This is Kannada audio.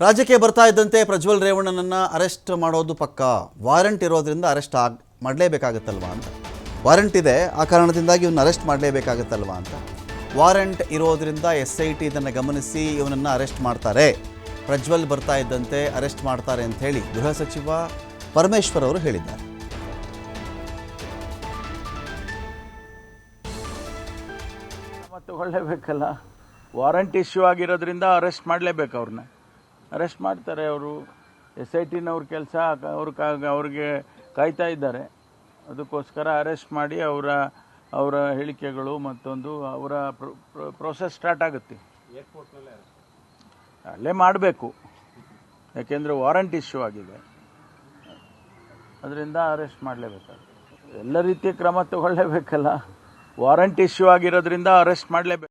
ರಾಜ್ಯಕ್ಕೆ ಬರ್ತಾ ಇದ್ದಂತೆ ಪ್ರಜ್ವಲ್ ರೇವಣ್ಣನನ್ನ ಅರೆಸ್ಟ್ ಮಾಡೋದು ಪಕ್ಕ. ವಾರಂಟ್ ಇರೋದ್ರಿಂದ ಅರೆಸ್ಟ್ ಆಗ್, ಮಾಡಲೇಬೇಕಾಗತ್ತಲ್ವಾ ಅಂತ. ವಾರಂಟ್ ಇದೆ, ಆ ಕಾರಣದಿಂದಾಗಿ ಇವನ್ನ ಅರೆಸ್ಟ್ ಮಾಡಲೇಬೇಕಾಗತ್ತಲ್ವಾ ಅಂತ. ವಾರಂಟ್ ಇರೋದ್ರಿಂದ ಎಸ್ ಐ ಟಿ ಇದನ್ನು ಗಮನಿಸಿ ಇವನನ್ನು ಅರೆಸ್ಟ್ ಮಾಡ್ತಾರೆ. ಪ್ರಜ್ವಲ್ ಬರ್ತಾ ಇದ್ದಂತೆ ಅರೆಸ್ಟ್ ಮಾಡ್ತಾರೆ ಅಂತ ಹೇಳಿ ಗೃಹ ಸಚಿವ ಪರಮೇಶ್ವರ್ ಅವರು ಹೇಳಿದ್ದಾರೆ. ತಗೊಳ್ಳೇಬೇಕಲ್ಲ. ವಾರಂಟ್ ಇಶ್ಯೂ ಆಗಿರೋದ್ರಿಂದ ಅರೆಸ್ಟ್ ಮಾಡಲೇಬೇಕು ಅವ್ರನ್ನ ಅರೆಸ್ಟ್ ಮಾಡ್ತಾರೆ ಅವರು. ಎಸ್ ಐ ಟಿನವ್ರ ಕೆಲಸ, ಅವ್ರ ಅವ್ರಿಗೆ ಕಾಯ್ತಾ ಇದ್ದಾರೆ. ಅದಕ್ಕೋಸ್ಕರ ಅರೆಸ್ಟ್ ಮಾಡಿ ಅವರ ಅವರ ಹೇಳಿಕೆಗಳು ಮತ್ತೊಂದು ಅವರ ಪ್ರೋಸೆಸ್ ಸ್ಟಾರ್ಟ್ ಆಗುತ್ತೆ. ಅಲ್ಲೇ ಮಾಡಬೇಕು. ಯಾಕೆಂದರೆ ವಾರಂಟ್ ಇಶ್ಯೂ ಆಗಿದೆ. ಅದರಿಂದ ಅರೆಸ್ಟ್ ಮಾಡಲೇಬೇಕಾಗುತ್ತೆ. ಎಲ್ಲ ರೀತಿಯ ಕ್ರಮ ತಗೊಳ್ಳೇಬೇಕಲ್ಲ. ವಾರಂಟ್ ಇಶ್ಯೂ ಆಗಿರೋದ್ರಿಂದ ಅರೆಸ್ಟ್ ಮಾಡಲೇಬೇಕು.